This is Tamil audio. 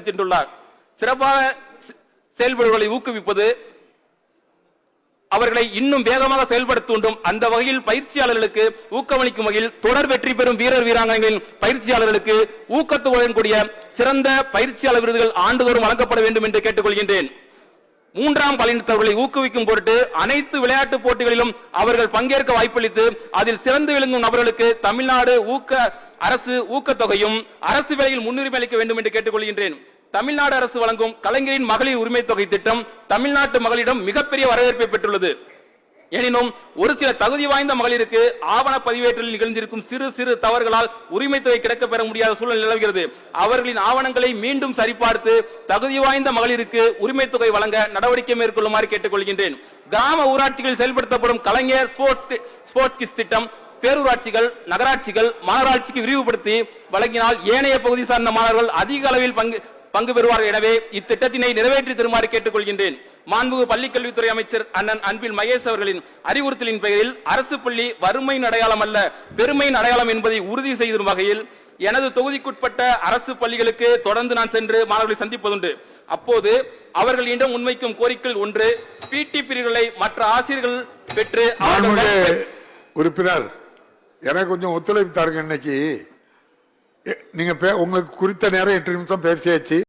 சென்றுள்ளார் சிறப்பாக செயல்படுவதை ஊக்குவிப்பது அவர்களை இன்னும் வேகமாக செயல்படுத்த அந்த வகையில் பயிற்சியாளர்களுக்கு ஊக்கமளிக்கும் வகையில் தொடர் வெற்றி பெறும் வீரர் வீராங்கனைகளின் பயிற்சியாளர்களுக்கு ஊக்கத்துடன் கூடிய சிறந்த பயிற்சியாளர் விருதுகள் ஆண்டுதோறும் வழங்கப்பட வேண்டும் என்று கேட்டுக்கொள்கின்றேன். மூன்றாம் பாலினத்தவர்களை ஊக்குவிக்கும் பொருட்டு அனைத்து விளையாட்டு போட்டிகளிலும் அவர்கள் பங்கேற்க வாய்ப்பளித்து அதில் சிறந்து விளங்கும் நபர்களுக்கு தமிழ்நாடு ஊக்க அரசு ஊக்கத்தொகையும் அரசு வேலையில் முன்னுரிமை அளிக்க வேண்டும் என்று கேட்டுக்கொள்கின்றேன். தமிழ்நாடு அரசு வழங்கும் கலைஞரின் மகளிர் உரிமை தொகை திட்டம் தமிழ்நாட்டு மகளிடம் மிகப்பெரிய வரவேற்பை பெற்றுள்ளது. எனினும் ஒரு சில தகுதி வாய்ந்த மகளிருக்கு ஆவண பதிவேற்றலில் நிகழ்ந்திருக்கும் சிறு சிறு தவறுகளால் உரிமை தொகை கிடைக்க பெற முடியாத சூழல் நிலவுகிறது. அவர்களின் ஆவணங்களை மீண்டும் சரிபார்த்து தகுதி வாய்ந்த மகளிருக்கு உரிமை தொகை வழங்க நடவடிக்கை மேற்கொள்ளுமாறு கேட்டுக்கொள்கின்றேன். கிராம ஊராட்சிகளில் செயல்படுத்தப்படும் கலைஞர் ஸ்போர்ட்ஸ் ஸ்போர்ட்ஸ் கிஸ் திட்டம் பேரூராட்சிகள் நகராட்சிகள் மாநகராட்சிக்கு விரிவுபடுத்தி வழங்கினால் ஏனைய பகுதி சார்ந்த மாணவர்கள் அதிக அளவில் பங்கு பங்கு பெறுவார்கள். எனவே இத்திட்டத்தினை நிறைவேற்றி தருமாறு கேட்டுக்கொள்கின்றேன். மாண்புகு பள்ளிக்கல்வித்துறை அமைச்சர் அண்ணன் அன்பில் மகேஷ் அவர்களின் அறிவுறுத்தலின் பெயரில் அரசு பள்ளி வறுமையின் அடையாளம் அல்ல பெருமையின் அடையாளம் என்பதை உறுதி செய்திடும் வகையில் எனது தொகுதிக்குட்பட்ட அரசு பள்ளிகளுக்கு தொடர்ந்து நான் சென்று மாணவர்களை சந்திப்பதுண்டு. அப்போது அவர்கள் இடம் முன்வைக்கும் கோரிக்கைகள் ஒன்று பிடி பிரிவுகளை மற்ற ஆசிரியர்கள் பெற்று உறுப்பினர் எனக்கு கொஞ்சம் ஒத்துழைப்பு தாருங்க இன்னைக்கு. நீங்க பே- உங்களுக்கு குறித்த நேரம் எட்டு நிமிஷம் பேசியாச்சு.